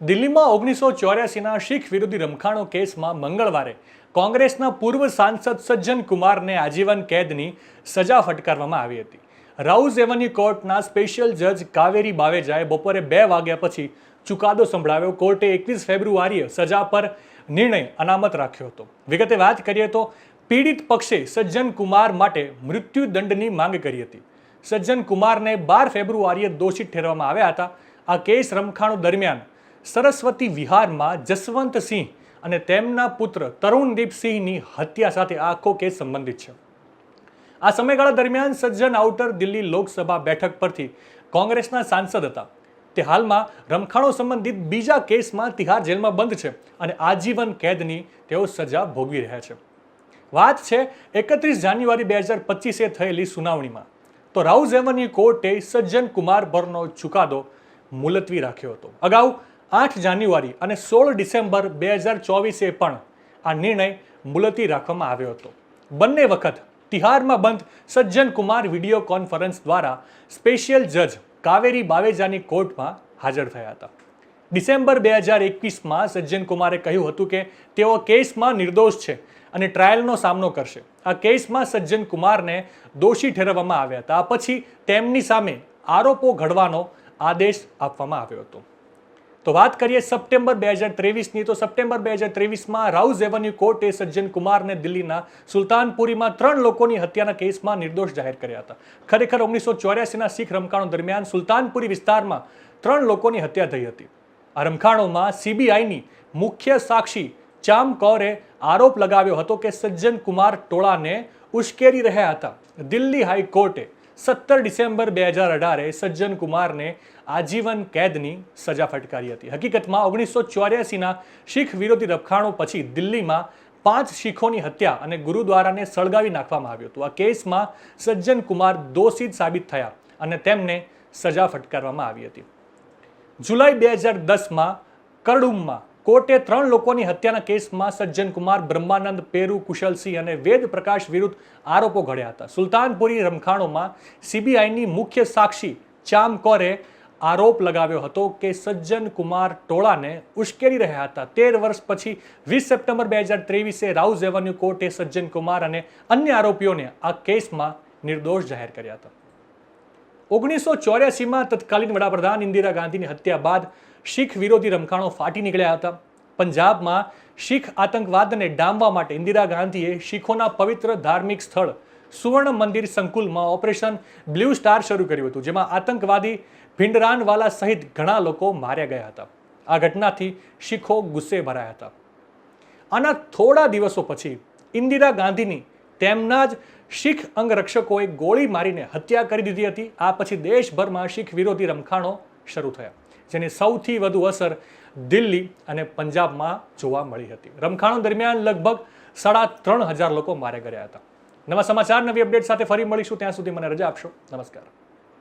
દિલ્હીમાં ઓગણીસો ચોર્યાસીના શીખ વિરોધી રમખાણો કેસમાં મંગળવારે કોંગ્રેસના પૂર્વ સાંસદ સજ્જન કુમારને આજીવન કેદની સજા ફટકારવામાં આવી હતી. રાઉઝ એવન્યુ કોર્ટના સ્પેશિયલ જજ કાવેરી બાવેજાએ બપોરે બે વાગ્યા પછી ચુકાદો સંભળાવ્યો. કોર્ટે એકવીસ ફેબ્રુઆરીએ સજા પર નિર્ણય અનામત રાખ્યો હતો. વિગતે વાત કરીએ તો પીડિત પક્ષે સજ્જન કુમાર માટે મૃત્યુદંડની માંગ કરી હતી. સજ્જન કુમારને બાર ફેબ્રુઆરીએ દોષિત ઠેરવામાં આવ્યા હતા. આ કેસ રમખાણો દરમિયાન સરસ્વતી વિહારમાં જસવંતસિંહ અને તેમના પુત્ર તરુણદીપસિંહની હત્યા સાથે આખો કેસ સંબંધિત છે. આ સમયગાળા દરમિયાન સજ્જન આઉટર દિલ્હી લોકસભા બેઠક પરથી કોંગ્રેસના સાંસદ હતા. તે હાલમાં રમખાણો સંબંધિત બીજા કેસમાં તિહાર જેલમાં બંધ છે અને આજીવન કેદની તેઓ સજા ભોગવી રહ્યા છે. વાત છે એકત્રીસ જાન્યુઆરી બે હજાર પચીસે થયેલી સુનાવણીમાં. તો રાઉઝ એવન્યુ કોર્ટે સજ્જન કુમાર પરનો ચુકાદો મુલતવી રાખ્યો હતો. અગાઉ આઠ જાન્યુઆરી અને સોળ ડિસેમ્બર બે હજાર ચોવીસે પણ આ નિર્ણય મુલતવી રાખવામાં આવ્યો હતો. બંને વખત તિહારમાં બંધ સજ્જન કુમાર વીડિયો કોન્ફરન્સ દ્વારા સ્પેશિયલ જજ કાવેરી બાવેજાની કોર્ટમાં હાજર થયા હતા. ડિસેમ્બર બે હજાર એકવીસમાં સજ્જન કુમારે કહ્યું હતું કે તેઓ કેસમાં નિર્દોષ છે અને ટ્રાયલનો સામનો કરશે. આ કેસમાં સજ્જન કુમારને દોષી ઠેરવવામાં આવ્યા હતા. પછી તેમની સામે આરોપો ઘડવાનો આદેશ આપવામાં આવ્યો હતો. તો વાત કરીએ સપ્ટેમ્બર બે હજાર ત્રેવીસની, તો સપ્ટેમ્બર બે હજાર ત્રેવીસમાં રાઉઝ એવન્યુ કોર્ટે સજ્જન કુમારને દિલ્હીના સુલતાનપુરીમાં ત્રણ લોકોની હત્યાના કેસમાં નિર્દોષ જાહેર કર્યા હતા. ખરેખર ઓગણીસો ચોર્યાસીના શીખ રમખાણો દરમિયાન સુલતાનપુરી વિસ્તારમાં ત્રણ લોકોની હત્યા થઈ હતી. આ રમખાણોમાં સીબીઆઈની મુખ્ય સાક્ષી ચામ કૌરે આરોપ લગાવ્યો હતો કે સજ્જન કુમાર ટોળાને ઉશ્કેરી રહ્યા હતા. દિલ્હી હાઈકોર્ટે સત્તર ડિસેમ્બર બે હજાર અઢારે સજ્જન કુમારને આજીવન કેદની સજા ફટકારી હતી. હકીકતમાં ઓગણીસો ચોર્યાસીના શીખ વિરોધી રખાણો પછી દિલ્હીમાં પાંચ શીખોની હત્યા અને ગુરુદ્વારાને સળગાવી નાખવામાં આવ્યું હતું. આ કેસમાં સજ્જન કુમાર દોષિત સાબિત થયા અને તેમને સજા ફટકારવામાં આવી હતી. જુલાઈ બે હજાર દસમાં કરડુમમાં કોર્ટે ત્રણ લોકોની હત્યાના કેસમાં સજ્જન કુમાર બ્રહ્માનંદ, પેરુ, કુશલસિંહ અને વેદ પ્રકાશ વિરુદ્ધ આરોપો ઘડ્યા હતા. સુલતાનપુરી રમખાણોમાં સીબીઆઈની મુખ્ય સાક્ષી ચામ કૌરે આરોપ લગાવ્યો હતો કે સજ્જન કુમાર ટોળાને ઉશ્કેરી રહ્યા હતા. તેર વર્ષ પછી વીસ સપ્ટેમ્બર બે હજાર ત્રેવીસે રાઉઝ એવન્યુ કોર્ટે સજ્જન કુમાર અને અન્ય આરોપીઓને આ કેસમાં નિર્દોષ જાહેર કર્યા હતા. ઓગણીસો ચોર્યાસીમાં તત્કાલીન વડાપ્રધાન ઇન્દિરા ગાંધીની હત્યા બાદ શીખ વિરોધી રમખાણો ફાટી નીકળ્યા હતા. પંજાબમાં શીખ આતંકવાદને ડામવા માટે ઇન્દિરા ગાંધીએ શીખોના પવિત્ર ધાર્મિક સ્થળ સુવર્ણ મંદિર સંકુલમાં ઓપરેશન બ્લુ સ્ટાર શરૂ કર્યું હતું, જેમાં આતંકવાદી ભિંડરાનવાલા સહિત ઘણા લોકો માર્યા ગયા હતા. આ ઘટનાથી શીખો ગુસ્સે ભરાયા હતા. આના થોડા દિવસો પછી ઇન્દિરા ગાંધીની તેમના જ શીખ અંગરક્ષકોએ ગોળી મારીને હત્યા કરી દીધી હતી. આ પછી દેશભરમાં શીખ વિરોધી રમખાણો શરૂ થયા, જેની સૌથી વધુ અસર દિલ્હી અને પંજાબમાં જોવા મળી હતી. રમખાણો દરમિયાન લગભગ સાડા ત્રણ હજાર લોકો માર્યા ગયા હતા. નવા સમાચાર, નવી અપડેટ સાથે ફરી મળીશું. ત્યાં સુધી મને રજા આપશો. નમસ્કાર.